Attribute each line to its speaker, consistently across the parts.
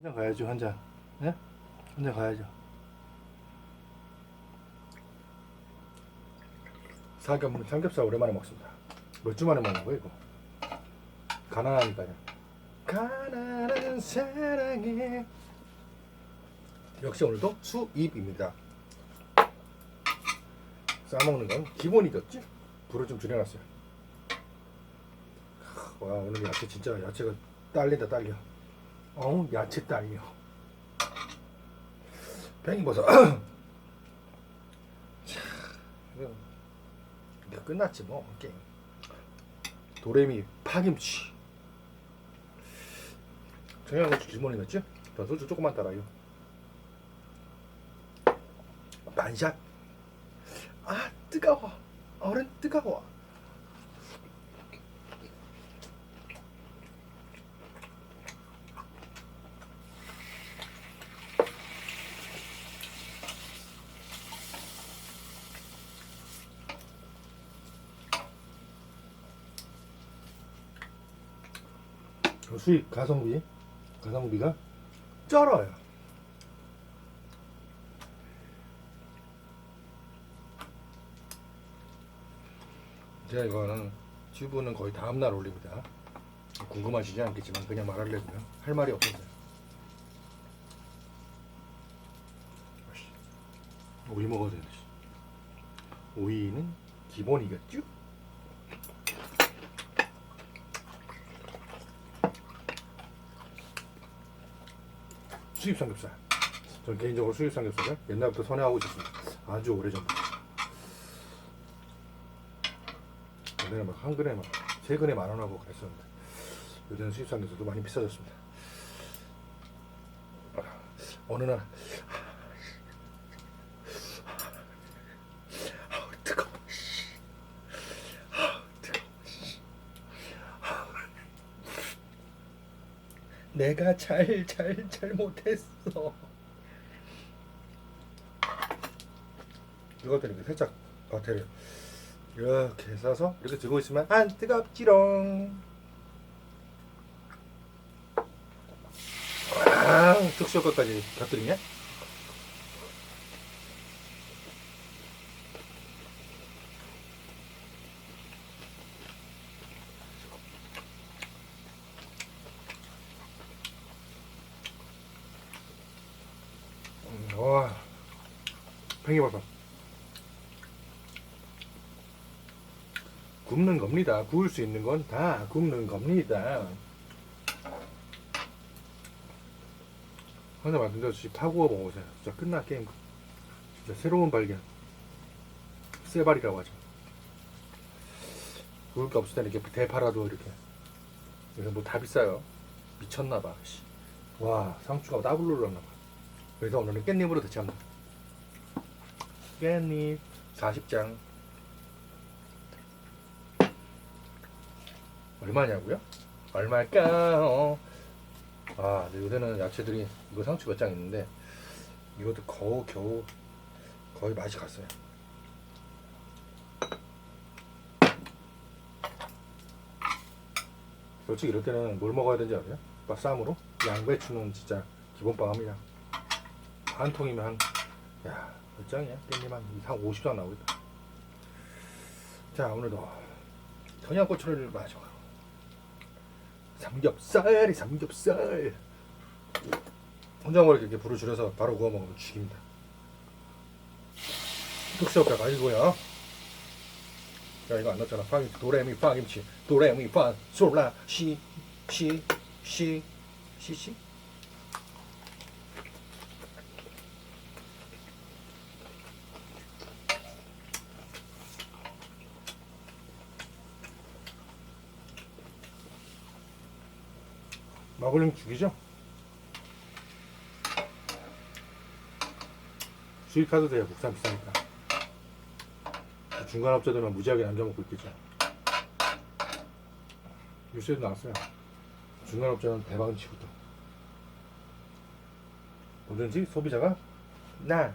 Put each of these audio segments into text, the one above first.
Speaker 1: 한잔 가야죠 한 잔. 네? 한잔 가야죠. 삼겹 삼겹살 오랜만에 먹습니다. 몇 주 만에 먹는 거 이거. 가난하니까요. 가난한 사랑에 역시 오늘도 수입입니다. 싸먹는 건 기본이겠지? 불을 좀 줄여놨어요. 와 오늘 야채 진짜 야채가 딸린다 딸려. 어우 야채 딸려. 팽이버섯. 이거 끝났지 뭐 게임. 도레미 파김치. 청양고추 기본이겠지? 자 소주 조금만 따라요. 반샷. 아 뜨거워. 얼은 뜨거워. 수입 가성비 가성비가 쩔어요. 제가 이거는 튜브는 거의 다음 날 올립니다. 궁금하시지 않겠지만 그냥 말하려고요. 할 말이 없어서요. 오이 먹어야 되는데. 오이는 기본이겠죠? 수입 삼겹살. 전 개인적으로 수입 삼겹살을 옛날부터 선호하고 있었습니다. 아주 오래전부터. 옛날에 막 한 근에 막 세 근에 만 원하고 그랬었는데 요새는 수입 삼겹살도 많이 비싸졌습니다. 어느 날 아우 뜨거워. 아우 뜨거워. 내가 잘 잘 잘못했어. 이것들 이렇게 살짝 겉에를 이렇게 싸서 이렇게 들고 있으면 안 뜨겁지롱. 아, 특수 효과까지 곁들이냐? 음, 와, 팽이버섯. 굽는 겁니다. 구울 수 있는 건 다 굽는 겁니다. 하나 데 진짜 타구어 먹어보세요. 진짜 끝나 게임. 진짜 새로운 발견. 쇠발이라고 하죠. 구울 게 없을 때는 이렇게 대파라도 이렇게. 그래서 뭐다 비싸요. 미쳤나봐. 씨. 와 상추가 더블로 올랐나봐. 그래서 오늘은 깻잎으로 대체합니다. 깻잎 40장. 얼마냐고요? 얼마일까요? 아, 근데 요새는 야채들이 이거 상추 몇 장 있는데 이것도 겨우 겨우 거의 맛이 갔어요. 솔직히 이럴 때는 뭘 먹어야 되는지 아세요? 쌈으로 양배추는 진짜 기본빵합니다. 한 통이면 한, 야, 몇 장이야? 깻잎 한, 한 50장 나오겠다. 자, 오늘도 청양고추를 마셔. 삼겹살이 삼겹살. 혼자 먹을 이렇게 불을 줄여서 바로 구워 먹으면 죽입니다. 특수효과가 아니고요. 야 이거 안 넣었잖아. 파김 도레미 파김치 도레미 파 솔라 시시시시시 막걸리는 죽이죠? 수입하도 돼요. 국산 비싸니까. 중간 업자들만 무지하게 남겨먹고 있겠죠. 뉴스에도 나왔어요. 중간 업자는 대박은 치부터. 뭐든지 소비자가 나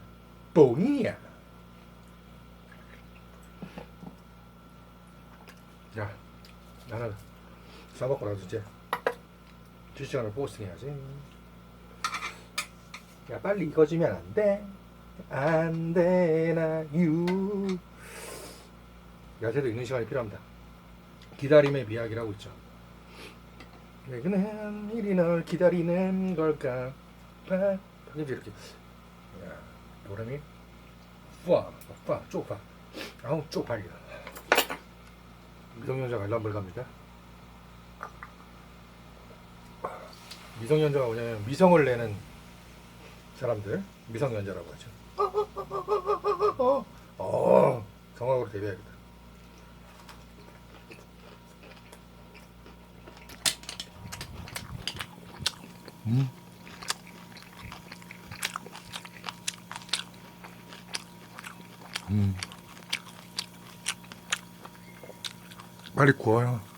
Speaker 1: 뽕이야. 야, 나는 나서 이 제 2시간을 포스팅 해야지. 야 빨리 익어지면 안 돼. 안 되나 유. 야채도 익는 시간이 필요합니다. 기다림의 비약이라고 있죠. 왜 그는 이리 널 기다리는 걸까? 파, 편집지 이렇게. 야, 보람이 푸아, 푸아, 쪽파. 아우, 쪽파리다. 미성년자 관람을 갑니다. 미성년자가 뭐냐면 미성을 내는 사람들 미성년자라고 하죠. 어, 성악으로 데뷔해야겠다. 음. 음. 빨리 구워요.